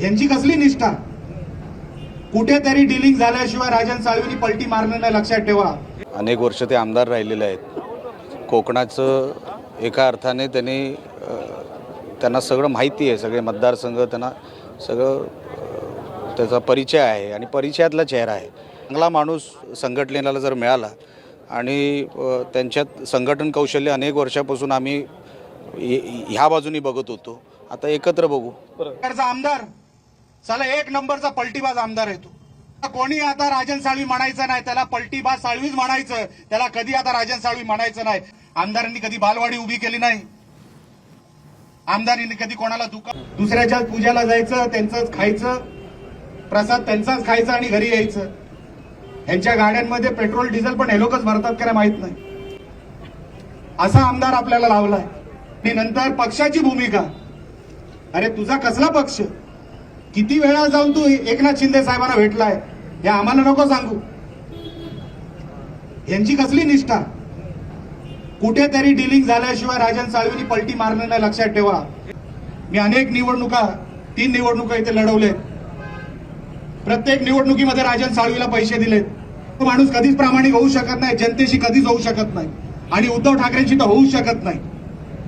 यांची कसली निष्ठा? कुठेतरी डिलिंग झाल्याशिवाय राजन साळवीनी पलटी मारणं नाही लक्षात ठेवा. अनेक वर्ष ते आमदार राहिलेले आहेत. कोकणाचं एका अर्थाने त्यांनी त्यांना सगळं माहिती आहे सगळे मतदारसंघ त्यांना सगळं त्याचा परिचय आहे आणि परिचयातला चेहरा आहे. चांगला माणूस संघटनेला जर मिळाला आणि त्यांच्यात संघटन कौशल्य अनेक वर्षापासून आम्ही ह्या- बाजूनी बघत होतो. आता एकत्र बघू. आमदार चला एक नंबरचा पलटीबाज आमदार आहे तो. कोणी आता राजन साळवी म्हणायचं नाही त्याला पलटीबाज साळवीच म्हणायचं. त्याला कधी आता राजन साळवी म्हणायचं नाही. आमदारांनी कधी बालवाडी उभी केली नाही. आमदारांनी कधी कोणाला दुकान दुसऱ्याच्या पूजाला जायचं त्यांचंच खायचं प्रसाद त्यांचाच खायचा आणि घरी यायचं. ह्यांच्या गाड्यांमध्ये पेट्रोल डिझेल पण हे लोकच भरतात काय माहीत नाही. असा आमदार आपल्याला लावलाय. आणि नंतर पक्षाची भूमिका. अरे तुझा कसला पक्ष? किती वेळा जाऊन तू एकनाथ शिंदे साहेबांना भेटलाय? हे आम्हाला नको सांगू. यांची कसली निष्ठा? कुठेतरी डिलिंग झाल्याशिवाय राजन साळवीनी पलटी मारणं नाही लक्षात ठेवा. मी अनेक निवडणुका तीन निवडणुका इथे लढवले प्रत्येक निवडणुकीमध्ये राजन साळवीला पैसे दिलेत. तो माणूस कधीच प्रामाणिक होऊ शकत नाही जनतेशी कधीच होऊ शकत नाही. आणि उद्धव ठाकरेंशी तर होऊ शकत नाही.